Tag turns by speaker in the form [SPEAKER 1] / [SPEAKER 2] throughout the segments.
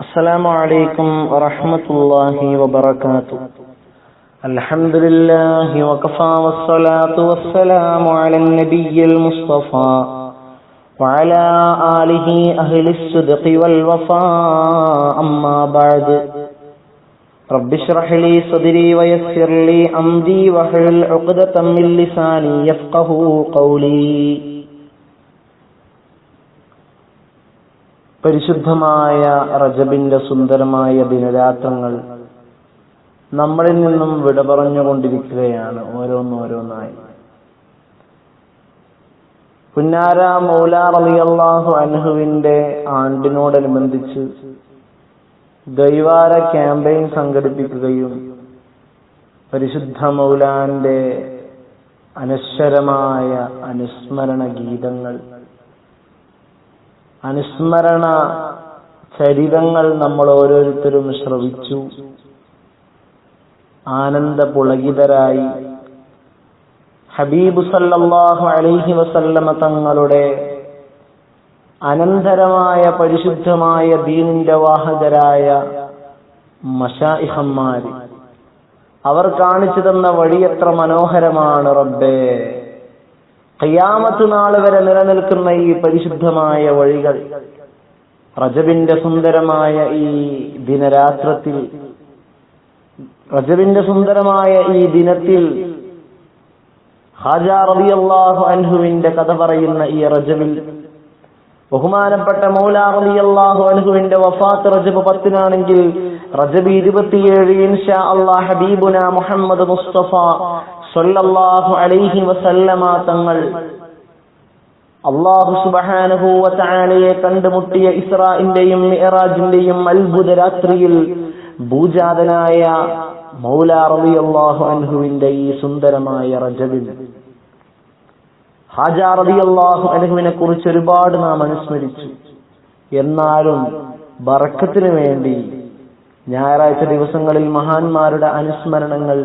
[SPEAKER 1] السلام عليكم ورحمة الله وبركاته الحمد لله وكفى والصلاة والسلام على النبي المصطفى وعلى آله أهل الصدق والوفاء أما بعد رب اشرح لي صدري ويسر لي أمري واحلل عقدة من لساني يفقه قولي പരിശുദ്ധമായ റജബിന്റെ സുന്ദരമായ ദിനരാത്രങ്ങൾ നമ്മളിൽ നിന്നും വിട പറഞ്ഞുകൊണ്ടിരിക്കുകയാണ് ഓരോന്നോരോന്നായി. പുന്നാര മൗല റളിയല്ലാഹു അൻഹുവിന്റെ ആണ്ടിനോടനുബന്ധിച്ച് ദൈവാര ക്യാമ്പയിൻ സംഘടിപ്പിക്കുകയും പരിശുദ്ധ മൗലാന്റെ അനശ്വരമായ അനുസ്മരണ ഗീതങ്ങൾ അനുസ്മരണ ചരിതങ്ങൾ നമ്മൾ ഓരോരുത്തരും ശ്രവിച്ചു. ആനന്ദ പുളകിതരായി. ഹബീബ് സല്ലാഹു അലൈഹി വസല്ലമ തങ്ങളുടെ അനന്തരമായ പരിശുദ്ധമായ ദീനിന്റെ വാഹകരായ മഷാഇഹന്മാർ അവർ കാണിച്ചു തന്ന വഴി എത്ര മനോഹരമാണ് റബ്ബേ. ഖിയാമത്ത് നാൾ വരെ നിലനിൽക്കുന്ന ഈ പരിശുദ്ധമായ വഴികൾ റജബിന്റെ സുന്ദരമായ ഈ ദിനരാത്രത്തിൽ റജബിന്റെ സുന്ദരമായ ഈ ദിനത്തിൽ ഹാജ റബിയല്ലാഹു അൻഹുവിന്റെ കഥ പറയുന്ന ഈ റജവിൽ ബഹുമാനപ്പെട്ട മൗല റബിയല്ലാഹു അൻഹുവിന്റെ വഫാത്ത് റജബ് പത്തിനാണെങ്കിൽ റജബ് ഇരുപത്തിയേഴ് ഇൻഷാ അള്ളാഹ് ഹബീബുന മുഹമ്മദ് മുസ്തഫ സല്ലല്ലാഹു അലൈഹി വസല്ലമ തങ്ങൾ അള്ളാഹു സുബ്ഹാനഹു വതആലയെ കണ്ടുമുട്ടിയ ഇസ്രാഇന്റെയും മിഅറാജിന്റെയും അത്ഭുത രാത്രിയിൽ ഭൂജാതനായ മൗല റളിയല്ലാഹു അൻഹുവിന്റെ ഈ സുന്ദരമായ റജബിൽ ഹാജ റളിയല്ലാഹു അൻഹുവിനെ കുറിച്ച് ഒരുപാട് നാം അനുസ്മരിച്ചു. എന്നാലും ബറക്കത്തിന് വേണ്ടി ഞായറാഴ്ച ദിവസങ്ങളിൽ മഹാന്മാരുടെ അനുസ്മരണങ്ങൾ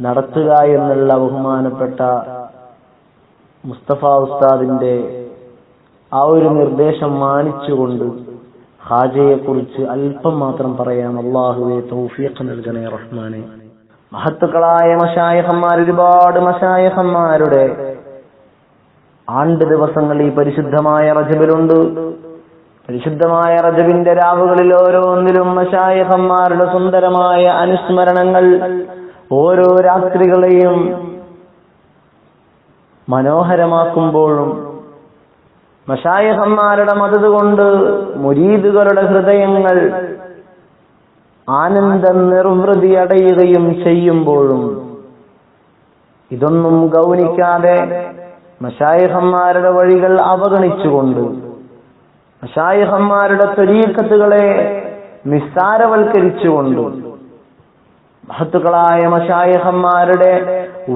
[SPEAKER 1] നടത്തുക എന്നുള്ള ബഹുമാനപ്പെട്ട മുസ്തഫ ഉസ്താദിന്റെ ആ ഒരു നിർദ്ദേശം മാനിച്ചുകൊണ്ട് ഹാജയെ കുറിച്ച് അല്പം മാത്രം പറയാം അള്ളാഹുവെ തൗഫീഖ് നൽകണേ റഹ്മാനെ. മഹത്തുക്കളായ മഷായഹന്മാർ ഒരുപാട് മഷായഹന്മാരുടെ ആണ്ട് ദിവസങ്ങൾ ഈ പരിശുദ്ധമായ റജബിലുണ്ട്. പരിശുദ്ധമായ റജബിന്റെ രാവുകളിൽ ഓരോന്നിലും മഷായഹന്മാരുടെ സുന്ദരമായ അനുസ്മരണങ്ങൾ ഓരോ രാത്രികളെയും മനോഹരമാക്കുമ്പോഴും മഷായഹന്മാരുടെ മതത് കൊണ്ട് മുരീദുകളുടെ ഹൃദയങ്ങൾ ആനന്ദ നിർവൃതി അടയുകയും ചെയ്യുമ്പോഴും ഇതൊന്നും ഗൗനിക്കാതെ മഷായഹന്മാരുടെ വഴികൾ അവഗണിച്ചുകൊണ്ട് മഷായഹന്മാരുടെ തൊരീക്കത്തുകളെ നിസ്സാരവൽക്കരിച്ചുകൊണ്ട് മഹത്തുക്കളായ മഷായഹന്മാരുടെ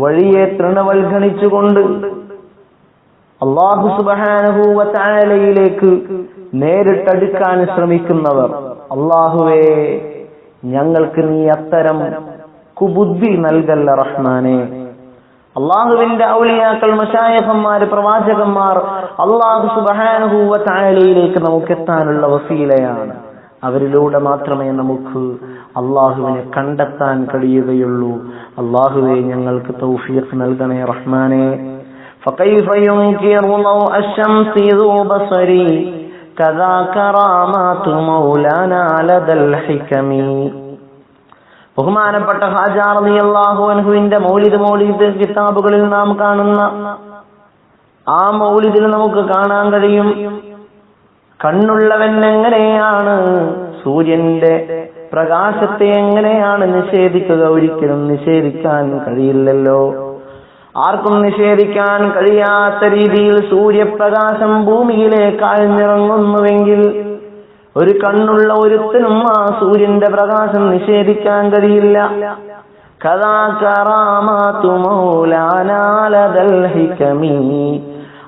[SPEAKER 1] വഴിയെ തൃണവൽഗണിച്ചുകൊണ്ട് അള്ളാഹു സുബാനഹൂവത്തായാലയിലേക്ക് നേരിട്ടടുക്കാൻ ശ്രമിക്കുന്നവർ. അള്ളാഹുവേ ഞങ്ങൾക്ക് നീ അത്തരം കുബുദ്ധി നൽകല്ല റഹ്മാനെ. അള്ളാഹുവിന്റെ ഔലിയാക്കൾ മഷായഹന്മാർ പ്രവാചകന്മാർ അള്ളാഹു സുബാനഹൂവത്തായാലയിലേക്ക് നമുക്ക് എത്താനുള്ള വസീലയാണ്. അവരിലൂടെ മാത്രമേ നമുക്ക് അള്ളാഹുവിനെ കണ്ടെത്താൻ കഴിയുകയുള്ളൂ അള്ളാഹുവെ ഞങ്ങൾക്ക് തൗഫീഖ് നൽകണേ റഹ്മാനെ فكيف ينكر ضوء الشمس ذو بصري كذا كرامات مولانا لدى الحكم ബഹുമാനപ്പെട്ട ഹാജാറതി അള്ളാഹു അൻഹുവിന്റെ മൗലിദ് മൗലിദ് കിതാബുകളിൽ നാം കാണുന്ന ആ മൗലിദിൽ നമുക്ക് കാണാൻ കഴിയും കണ്ണുള്ളവൻ എങ്ങനെയാണ് സൂര്യന്റെ പ്രകാശത്തെ എങ്ങനെയാണ് നിഷേധിക്കുക? ഒരിക്കലും നിഷേധിക്കാൻ കഴിയില്ലല്ലോ. ആർക്കും നിഷേധിക്കാൻ കഴിയാത്ത രീതിയിൽ സൂര്യപ്രകാശം ഭൂമിയിലേക്ക് ആഴ്ന്നിറങ്ങുന്നുവെങ്കിൽ ഒരു കണ്ണുള്ള ഒരുത്തനും ആ സൂര്യന്റെ പ്രകാശം നിഷേധിക്കാൻ കഴിയില്ല.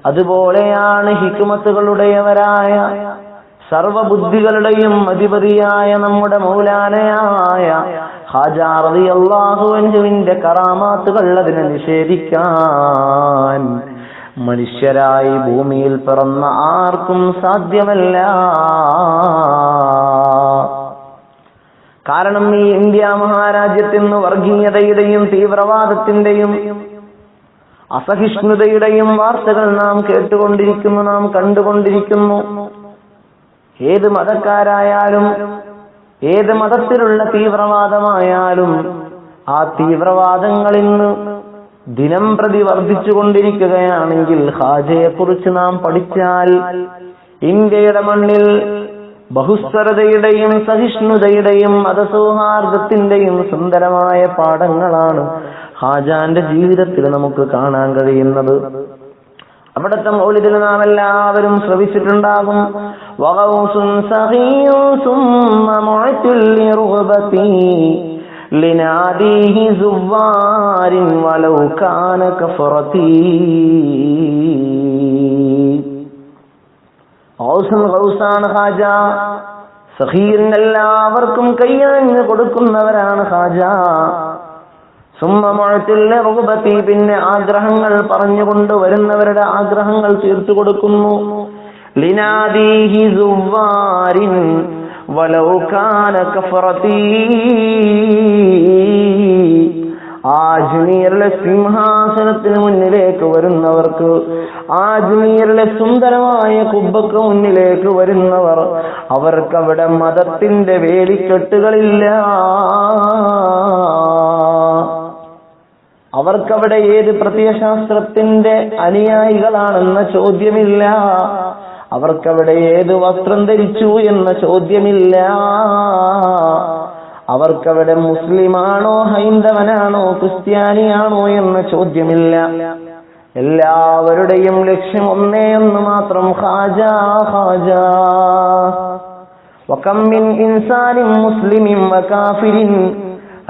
[SPEAKER 1] അതുപോലെയാണ് ഹിക്കുമത്തുകളുടെയവരായ സർവബുദ്ധികളുടെയും അധിപതിയായ നമ്മുടെ മൗലാനയായ ഹാജാറതി അള്ളാഹുവിന്റെ കറാമാത്തുകൾ അതിനെ നിഷേധിക്കാൻ. മനുഷ്യരായി ഭൂമിയിൽ പിറന്ന ആർക്കും സാധ്യമല്ല. കാരണം ഈ ഇന്ത്യ മഹാരാജ്യത്തിന് വർഗീയതയുടെയും തീവ്രവാദത്തിന്റെയും അസഹിഷ്ണുതയുടെയും വാർത്തകൾ നാം കേട്ടുകൊണ്ടിരിക്കുന്നു നാം കണ്ടുകൊണ്ടിരിക്കുന്നു. ഏത് മതക്കാരായാലും ഏത് മതത്തിലുള്ള തീവ്രവാദമായാലും ആ തീവ്രവാദങ്ങളിൽ നിന്ന് ദിനം പ്രതി വർദ്ധിച്ചുകൊണ്ടിരിക്കുകയാണെങ്കിൽ ഹാജയെ കുറിച്ച് നാം പഠിച്ചാൽ ഇന്ത്യയുടെ മണ്ണിൽ ബഹുസ്വരതയുടെയും സഹിഷ്ണുതയുടെയും മതസൗഹാർദ്ദത്തിന്റെയും സുന്ദരമായ പാഠങ്ങളാണ് ഹാജാന്റെ ജീവിതത്തിൽ നമുക്ക് കാണാൻ കഴിയുന്നത്. അവിടുത്തെ മൗലിദിൽ നാം എല്ലാവരും ശ്രവിച്ചിട്ടുണ്ടാകും. ഹാജ സഖീറിന് എല്ലാവർക്കും കൈയഞ്ഞു കൊടുക്കുന്നവരാണ് ഹാജ. സുമ്മമഴത്തിലെ പിന്നെ ആഗ്രഹങ്ങൾ പറഞ്ഞുകൊണ്ട് വരുന്നവരുടെ ആഗ്രഹങ്ങൾ തീർത്തു കൊടുക്കുന്നു. ലിനാദീഹി സുവാരിൻ വലൗ കാന കഫറതീ. ആജ്മീറിലെ സിംഹാസനത്തിന് മുന്നിലേക്ക് വരുന്നവർക്ക് ആജ്മീറിലെ സുന്ദരമായ കുബ്ബക്ക് മുന്നിലേക്ക് വരുന്നവർ അവർക്കവിടെ മതത്തിന്റെ വേലിക്കെട്ടുകളില്ല. അവർക്കവിടെ ഏത് പ്രത്യയശാസ്ത്രത്തിന്റെ അനുയായികളാണെന്ന ചോദ്യമില്ല. അവർക്കവിടെ ഏത് വസ്ത്രം ധരിച്ചു എന്ന ചോദ്യമില്ല. അവർക്കവിടെ മുസ്ലിമാണോ ഹൈന്ദവനാണോ ക്രിസ്ത്യാനിയാണോ എന്ന ചോദ്യമില്ല. എല്ലാവരുടെയും ലക്ഷ്യം ഒന്നേ ഒന്ന് മാത്രം ഹാജ ഹാജ വക്കമ്മിൻ ഇൻസാനിൻ മുസ്ലിമിൻ വകാഫിരിൻ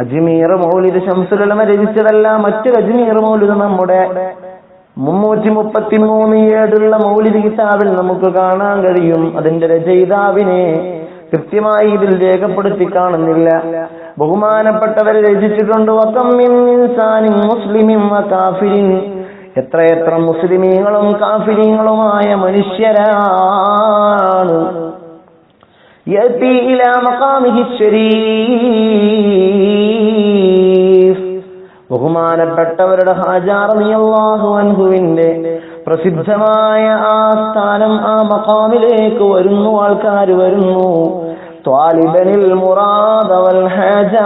[SPEAKER 1] അജ്മീർ മൗലിദ് ശംസുലമ രചിച്ചതല്ല മറ്റൊരു അജ്മീർ മൗലിദ് നമ്മുടെ മുന്നൂറ്റി മുപ്പത്തി മൂന്ന് ഏടുള്ള മൗലിദ് കിതാബിൽ നമുക്ക് കാണാൻ കഴിയും അതിന്റെ രചയിതാവിനെ കൃത്യമായി ഇതിൽ രേഖപ്പെടുത്തി കാണുന്നില്ല ബഹുമാനപ്പെട്ടവർ രചിച്ചിട്ടുണ്ട് വക്കമ്മിൻ ഇൻസാനിൻ മുസ്ലിമിൻ വകാഫിരിൻ എത്രയെത്ര മുസ്ലിമീങ്ങളും കാഫിരീങ്ങളുമായ മനുഷ്യരാണ് يأتي إلى مقامه الشريف ബഹുമാനപ്പെട്ടവരുടെ ഹാജാറിയാഹുവിന്റെ പ്രസിദ്ധമായ ആ സ്ഥാനം ആ മക്കാമിലേക്ക് വരുന്നു ആൾക്കാർ വരുന്നു. ത്വാലിബനിൽ മുറാദവൽ ഹജാസ്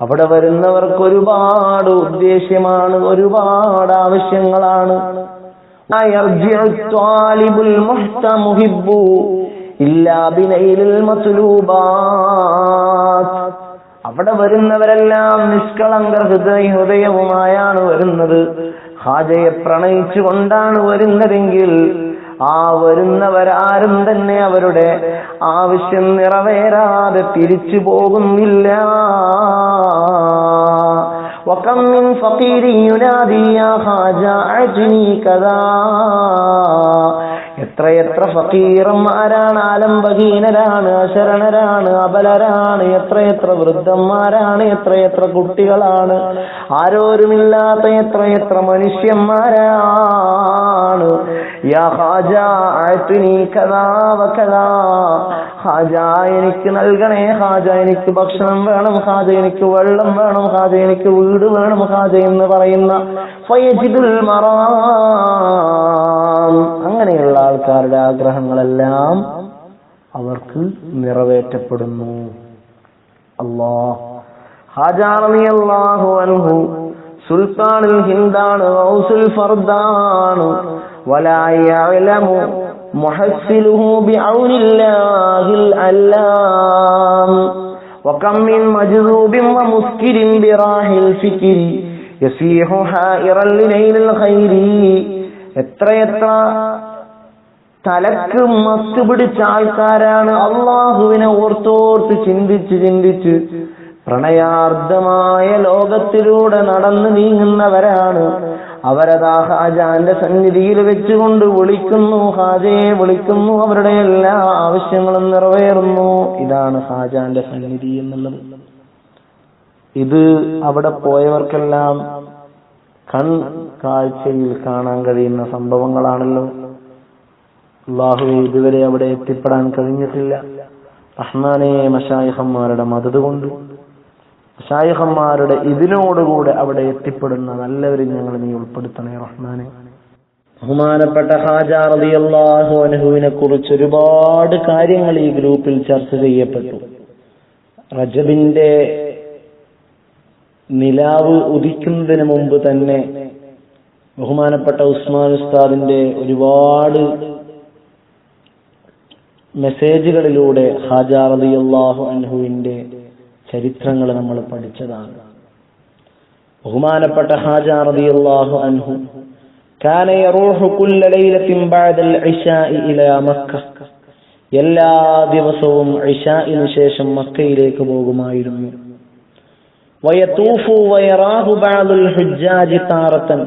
[SPEAKER 1] അവിടെ വരുന്നവർക്ക് ഒരുപാട് ഉദ്ദേശ്യമാണ് ഒരുപാട് ആവശ്യങ്ങളാണ്. ഇല്ലാ ബിനൈലിൽ മസ്ലൂബാത്ത് المحت محب إلا بنيل المطلوبات അവിടെ വരുന്നവരെല്ലാം നിഷ്കളങ്ക ഹൃദയ ഹൃദയവുമായാണ് വരുന്നത് ഹാജയെ പ്രണയിച്ചുകൊണ്ടാണ് വരുന്നതെങ്കിൽ ആ വരുന്നവരാരും തന്നെ അവരുടെ ആവശ്യം നിറവേറാതെ തിരിച്ചു പോകുന്നില്ല وكم من فقير ينادي يا خاجة أعطني كذا എത്രയെത്ര ഫക്കീറന്മാരാണ് ആലംബഹീനരാണ് അശരണരാണ് അബലരാണ് എത്രയെത്ര വൃദ്ധന്മാരാണ് എത്രയെത്ര കുട്ടികളാണ് ആരോരുമില്ലാത്ത എത്രയെത്ര മനുഷ്യന്മാരാണ്. ഹാജ എനിക്ക് നൽകണേ ഹാജ എനിക്ക് ഭക്ഷണം വേണം ഹാജ എനിക്ക് വെള്ളം വേണം ഹാജ എനിക്ക് വീട് വേണം ഹാജ എന്ന് പറയുന്ന അങ്ങനെയുള്ള ആൾക്കാരുടെ ആഗ്രഹങ്ങളെല്ലാം അവർക്ക് നിറവേറ്റപ്പെടുന്നു അല്ലാ ഹാജാറിയാഹു അൻഹു സുൽത്താനുൽ ഹിന്ദാണ് ഔസുൽ ഫർദാണ് വലായലമു محسله بعون الله العلام وكم من مجذوب ومسكر براح الفكر يسيح حائرا لنيل الخير എത്രയെത്ര തലക്ക് മത്ത് പിടിച്ച ആൾക്കാരാണ് അള്ളാഹുവിനെ ഓർത്തോർത്ത് ചിന്തിച്ച് ചിന്തിച്ച് പ്രണയാർദ്ധമായ ലോകത്തിലൂടെ നടന്നു നീങ്ങുന്നവരാണ്. അവരതാ ഹാജാന്റെ സന്നിധിയിൽ വെച്ചുകൊണ്ട് വിളിക്കുന്നു ഹാജയെ വിളിക്കുന്നു അവരുടെ എല്ലാ ആവശ്യങ്ങളും നിറവേറുന്നു. ഇതാണ് ഹാജാന്റെ സന്നിധി എന്നുള്ളത്. ഇത് അവിടെ പോയവർക്കെല്ലാം കൺ കാഴ്ചയിൽ കാണാൻ കഴിയുന്ന സംഭവങ്ങളാണല്ലോ. അള്ളാഹു ഇതുവരെ അവിടെ എത്തിപ്പെടാൻ കഴിഞ്ഞിട്ടില്ല. റഹ്മാനെ മഷായിഹന്മാരുടെ മതത് കൊണ്ട്. മഷായിഹന്മാരുടെ ഇതിനോടുകൂടെ അവിടെ എത്തിപ്പെടുന്ന നല്ലവരും ഞങ്ങൾ നീ ഉൾപ്പെടുത്തണേ റഹ്മാനെ. ബഹുമാനപ്പെട്ട ഹാജ റളിയല്ലാഹു അൻഹുവിനെ കുറിച്ച് ഒരുപാട് കാര്യങ്ങൾ ഈ ഗ്രൂപ്പിൽ ചർച്ച ചെയ്യപ്പെട്ടു. റജബിന്റെ നിലാവ് ഉദിക്കുന്നതിന് മുമ്പ് തന്നെ ബഹുമാനപ്പെട്ട ഉസ്മാൻ ഉസ്താദിന്റെ ഒരുപാട് മെസ്സേജുകളിലൂടെ ഹാജാ റളിയല്ലാഹു അൻഹുവിന്റെ ചരിത്രങ്ങൾ നമ്മൾ പഠിച്ചതാണ്. ബഹുമാനപ്പെട്ട ഹാജാ റളിയല്ലാഹു അൻഹു കാന യറൂഹു കുല്ല ലൈലത്തിൻ ബഅദൽ ഇശാഇ ഇലാ മക്ക എല്ലാ ദിവസവും ഇശാഇനു ശേഷം മക്കയിലേക്ക് പോകുമായിരുന്നു. വയതൂഫു വയറാഹു ബഅദുൽ ഹുജ്ജാജ് താറതൻ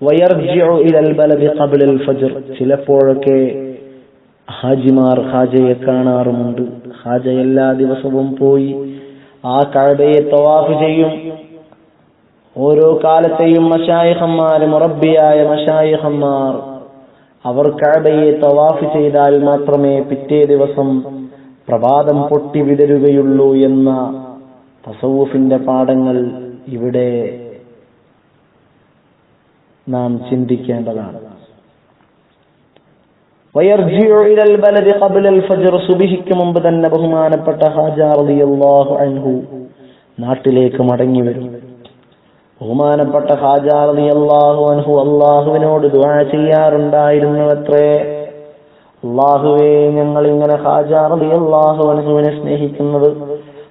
[SPEAKER 1] വയർജിഉ ഇലൽ ബലദി ഖബ്ല ഫജ്ർ ചിലപ്പോഴൊക്കെ ഹാജിമാർ ഹാജയെ കാണാറുമുണ്ട്. ഹാജ എല്ലാ ദിവസവും പോയി ആ കഴബയെ തവാഫ് ചെയ്യും. ഓരോ കാലത്തെയും മഷായിഹന്മാർ മുറബിയായ മഷായഹന്മാർ അവർ കഴബയെ തവാഫ് ചെയ്താൽ മാത്രമേ പിറ്റേ ദിവസം പ്രഭാതം പൊട്ടി വിടരുകയുള്ളൂ എന്ന തസവൂഫിന്റെ പാഠങ്ങൾ ഇവിടെ നാം ചിന്തിക്കേണ്ടതാണ് വയർജിഉ ഇലൽ ബലദി ഖബ്ല അൽ ഫജ്ർ സുബ്ഹിക്ക് മുമ്പ് തന്നെ ബഹുമാനപ്പെട്ട ഹാജ റളിയല്ലാഹു അൻഹു നാട്ടിലേക്ക് മടങ്ങി വരും. ബഹുമാനപ്പെട്ട ഹാജ റളിയല്ലാഹു അൻഹു അള്ളാഹുവിനോട് ദുആ ചെയ്യാറുണ്ടായിരുന്നു അത്രേ അള്ളാഹുവേ ഞങ്ങൾ ഇങ്ങനെ ഹാജ റളിയല്ലാഹു അൻഹുവിനെ സ്നേഹിക്കുന്നത്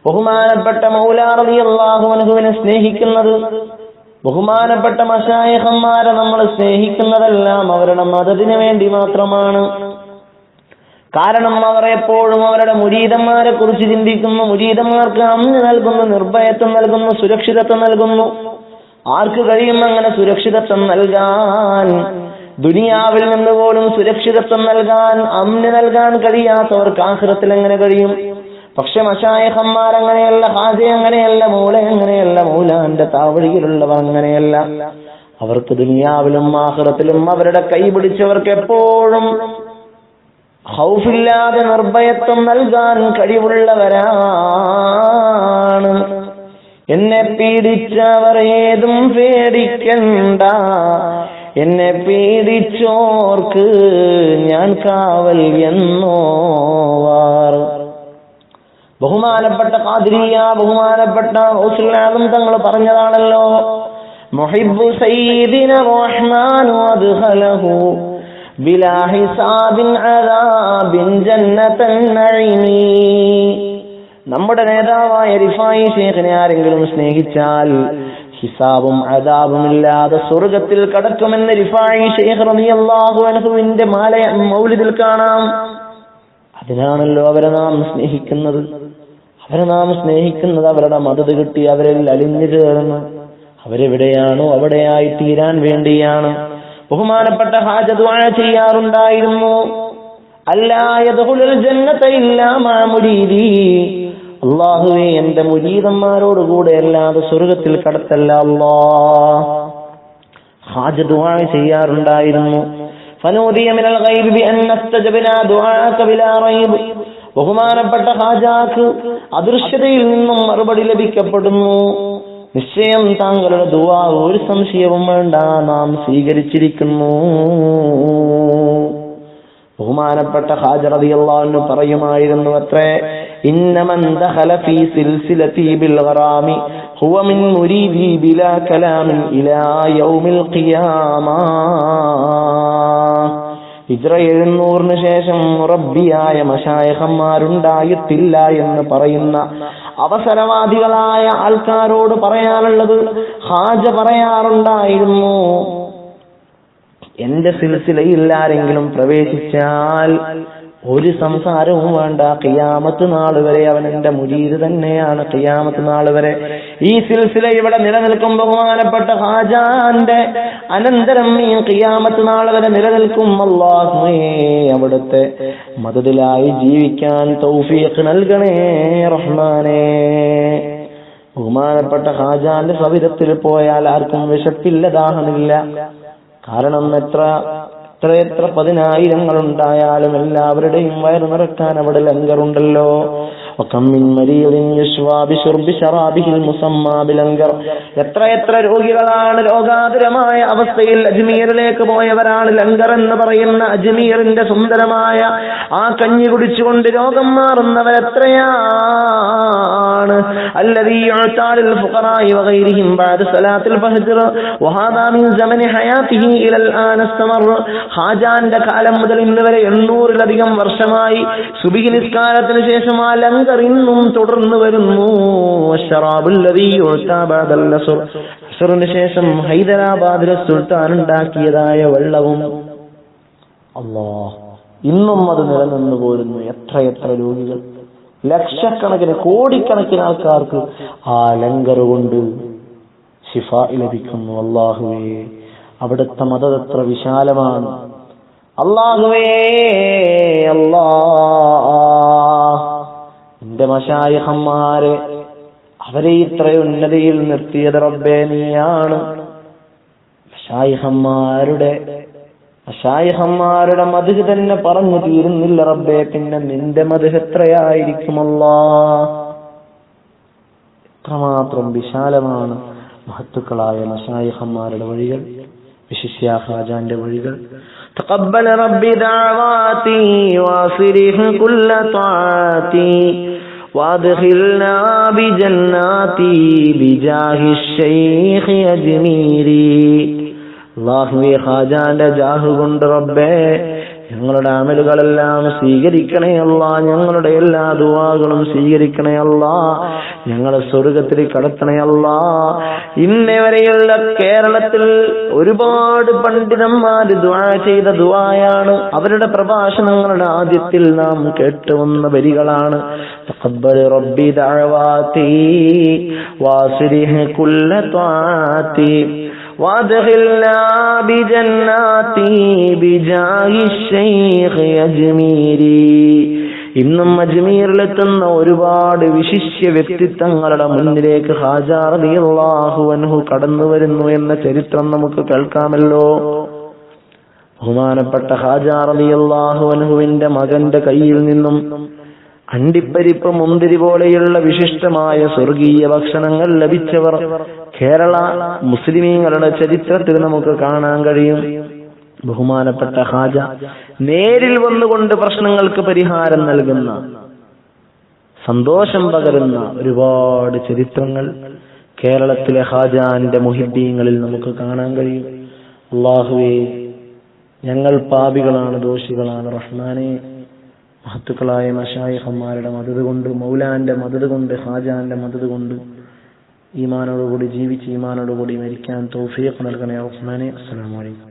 [SPEAKER 1] ബഹുമാനപ്പെട്ട മൗലാ റളിയല്ലാഹു അൻഹുവിനെ സ്നേഹിക്കുന്നത് ബഹുമാനപ്പെട്ട മഷായഹന്മാരെ നമ്മൾ സ്നേഹിക്കുന്നതെല്ലാം അവരുടെ മതത്തിന് വേണ്ടി മാത്രമാണ്. കാരണം അവർ എപ്പോഴും അവരുടെ മുരീതന്മാരെ കുറിച്ച് ചിന്തിക്കുന്നു മുരീതന്മാർക്ക് അമ്മ നൽകുന്നു നിർഭയത്വം നൽകുന്നു സുരക്ഷിതത്വം നൽകുന്നു. ആർക്ക് കഴിയും അങ്ങനെ സുരക്ഷിതത്വം നൽകാൻ? ദുനിയാവിൽ നിന്ന് പോലും സുരക്ഷിതത്വം നൽകാൻ അമ്ന് നൽകാൻ കഴിയാത്തവർക്ക് ആഹ്ലത്തിൽ എങ്ങനെ കഴിയും? പക്ഷെ മഷായഹന്മാർ അങ്ങനെയല്ല ഹാജ അങ്ങനെയല്ല മൂല അങ്ങനെയല്ല മൂലാന്റെ താവഴിയിലുള്ളവർ അങ്ങനെയല്ല. അവർക്ക് ദുനിയാവിലും ആഹ്റത്തിലും അവരുടെ കൈ പിടിച്ചവർക്ക് എപ്പോഴും ഹൗഫില്ലാതെ നിർഭയത്വം നൽകാൻ കഴിവുള്ളവരാണ്. എന്നെ പീഡിച്ചവർ ഏതും പേടിക്കണ്ട. എന്നെ പീഡിച്ചോർക്ക് ഞാൻ കാവൽ എന്നോവാർ. ബഹുമാനപ്പെട്ട കാതിരിയ ബഹുമാനപ്പെട്ട ഹൗസുല്ലാദും തങ്ങൾ പറഞ്ഞതാണല്ലോ. മുഹിബു സയ്യിദിന അദ്ഖലഹു ജന്നതൻ നമ്മുടെ നേതാവായ റിഫായി ഷേഖിനെ ആരെങ്കിലും സ്നേഹിച്ചാൽ ഹിസാബും അദാബും ഇല്ലാതെ സ്വർഗത്തിൽ കടക്കുമെന്ന് റിഫായി ഷേഖ് റളിയല്ലാഹു അൻഹുവിന്റെ മാല മൗലിദിൽ കാണാം. അതിനാണല്ലോ അവരെ നാം സ്നേഹിക്കുന്നത്. അവരെ നാം സ്നേഹിക്കുന്നത് അവരുടെ മതത് കിട്ടി അവരിൽ അലിഞ്ഞു ചേർന്ന്. അവരെവിടെയാണോ അവിടെയായി തീരാൻ വേണ്ടിയാണ്. ബഹുമാനപ്പെട്ട ഹാജദ്വാഴ ചെയ്യാറുണ്ടായിരുന്നു. അള്ളാഹുവെ എന്റെ മുരീതന്മാരോട് കൂടെ അല്ലാതെ സ്വർഗത്തിൽ കടത്തല്ല അള്ളാ. ഹാജ ദുആ ചെയ്യാറുണ്ടായിരുന്നു. ഫനൂദിയ മിനൽ ഗൈബി അൻ ദുആക ബിലാ ബഹുമാനപ്പെട്ട ഹാജാക്ക് അദൃശ്യതയിൽ നിന്നും മറുപടി ലഭിക്കപ്പെടുന്നു. നിശ്ചയം താങ്കളുടെ ദുവാ ഒരു സംശയവും വേണ്ട നാം സ്വീകരിച്ചിരിക്കുന്നു. ബഹുമാനപ്പെട്ട ഹാജർ റളിയല്ലാഹു പറയുമായിരുന്നു അത്രേ ഇന്നമൻ ഫീ ഗറാമി ഹുവ മിൻ ഇലാ യൗമിൽ ഖിയാമ. ഹിജ്റ എഴുന്നൂറിന് ശേഷം മുറബിയായ മഷായഹന്മാരുണ്ടായിട്ടില്ല എന്ന് പറയുന്ന അവസരവാദികളായ ആൾക്കാരോട് പറയാനുള്ളത് ഹാജ പറയാറുണ്ടായിരുന്നു. എന്റെ സിൽസിലയിൽ ആരെങ്കിലും പ്രവേശിച്ചാൽ ഒരു സംസാരവും വേണ്ട. കിയാമത്ത് നാൾ വരെ അവൻ എന്റെ മുരീര് തന്നെയാണ്. കിയാമത്ത് നാൾ വരെ. ഈ സിൽസില ഇവിടെ നിലനിൽക്കും. ബഹുമാനപ്പെട്ട ഹാജാന്റെ അനന്തരം ഈ കിയാമത്ത് നാൾ വരെ നിലനിൽക്കും. അള്ളാഹ്മേ അവിടുത്തെ മതത്തിലായി ജീവിക്കാൻ തൗഫീഖ് നൽകണേ റഹ്മാനേ. ബഹുമാനപ്പെട്ട ഹാജാന്റെ സവിധത്തിൽ പോയാൽ ആർക്കും വിശപ്പില്ല ദാഹനില്ല കാരണം എത്ര? എത്രയെത്ര പതിനായിരങ്ങൾ ഉണ്ടായാലും എല്ലാവരുടെയും വയറ് നിറക്കാൻ അവിടെ ലങ്കറുണ്ടല്ലോ. وكم من مريض يشفى بشرب شرابه المسمى بالانقر എത്ര എത്ര രോഗികളാണ് രോഗാതുരമായ അവസ്ഥയിൽ അജ്മീറിലേക്ക് പോയവരാണ് ലങ്കർ എന്ന് പറയുന്ന അജ്മീറിന്റെ സുന്ദരമായ ആ കഞ്ഞി കുടിച്ചുകൊണ്ട് രോഗം മാറുന്നവർ എത്രയാണ്? الذي يعتال الفقراء وغيرهم بعد صلاة الفجر وهذا من زمن حياته إلى الآن استمر ഹാജാന്റെ കാലം മുതൽ ഇന്ന് വരെ എണ്ണൂറിലധികം വർഷമായി സുബിഹി നിസ്കാരത്തിന് ശേഷം ആ ലങ്ക ഇന്നും തുടർന്നു വരുന്നു. ബഅദൽ ശേഷം ഹൈദരാബാദിലെ സുൽത്താൻ ഉണ്ടാക്കിയതായ വെള്ളവും. അല്ലാ ഇന്നും അത് നിലനിന്നു പോരുന്നു. എത്ര എത്ര രോഗികൾ. ലക്ഷക്കണക്കിന് കോടിക്കണക്കിന് ആൾക്കാർക്ക് ആ ലങ്കർ കൊണ്ട് ശിഫ ലഭിക്കുന്നു. അള്ളാഹുവേ അവിടുത്തെ മതം എത്ര വിശാലമാണ്. അള്ളാഹുവേ അല്ലാ എന്റെ മഷായഹന്മാരെ അവരെ ഇത്ര ഉന്നതിയിൽ നിർത്തിയത് റബ്ബേ നീയാണ് മഷായിഹന്മാരുടെ മഷായിഹന്മാരുടെ മധു തന്നെ പറഞ്ഞു തീരുന്നില്ല റബ്ബേ പിന്നെ നിന്റെ മധു എത്രയായിരിക്കുമല്ലാ എത്രമാത്രം വിശാലമാണ് മഹത്തുക്കളായ മഷായിഹന്മാരുടെ വഴികൾ വിശിഷ്യ ഖാജാന്റെ വഴികൾ تقبل ربي دعواتي واصرف كل طاعتي وادخلنا بجناتي بجاه الشيخ أجميري അള്ളാഹുവെ ഖാജാന്റെ ജാഹു കൊണ്ട് റബ്ബേ ഞങ്ങളുടെ അമലുകളെല്ലാം സ്വീകരിക്കണേ അല്ല. ഞങ്ങളുടെ എല്ലാ ദുവാകളും സ്വീകരിക്കണേ അല്ല. ഞങ്ങളെ സ്വർഗത്തിൽ കടത്തണേ അല്ല. കേരളത്തിൽ ഒരുപാട് പണ്ഡിതന്മാര് ദുആ ചെയ്ത ദുആയാണ്. അവരുടെ പ്രഭാഷണങ്ങളുടെ ആദ്യത്തിൽ നാം കേട്ടുവന്ന വരികളാണ്. തഖബ്ബൽ റബ്ബി وادخلنا بجناتي بجاه الشيخ أجميري ഇന്നും അജ്മീറിലെത്തുന്ന ഒരുപാട് വിശിഷ്യ വ്യക്തിത്വങ്ങളുടെ മുന്നിലേക്ക് ഹാജാറിയാഹു അൻഹു കടന്നു വരുന്നു എന്ന ചരിത്രം നമുക്ക് കേൾക്കാമല്ലോ ബഹുമാനപ്പെട്ട ഹാജാറിയാഹു അൻഹുവിന്റെ മകന്റെ കയ്യിൽ നിന്നും അണ്ടിപ്പരിപ്പ് മുന്തിരി പോലെയുള്ള വിശിഷ്ടമായ സ്വർഗീയ ഭക്ഷണങ്ങൾ ലഭിച്ചവർ കേരള മുസ്ലിമീങ്ങളുടെ ചരിത്രത്തിൽ നമുക്ക് കാണാൻ കഴിയും. ബഹുമാനപ്പെട്ട ഹാജ നേരിൽ വന്നുകൊണ്ട് പ്രശ്നങ്ങൾക്ക് പരിഹാരം നൽകുന്ന സന്തോഷം പകരുന്ന ഒരുപാട് ചരിത്രങ്ങൾ കേരളത്തിലെ ഹാജാന്റെ മുഹിദ്ദീങ്ങളിൽ നമുക്ക് കാണാൻ കഴിയും. അള്ളാഹുവേ ഞങ്ങൾ പാപികളാണ് ദോഷികളാണ് റഹ്മാനെ മഹത്തുക്കളായ മഷായിഹന്മാരുടെ മദത് കൊണ്ട് മൗലാന്റെ മദത് കൊണ്ട് ഹാജാന്റെ മദത് കൊണ്ട് ഈമാനോടുകൂടി ജീവിച്ച് ഈമാനോടുകൂടി മരിക്കാൻ തൗഫീഖ് നൽകണേ റഹ്മാനെ. അസ്സലാമു അലൈക്കും.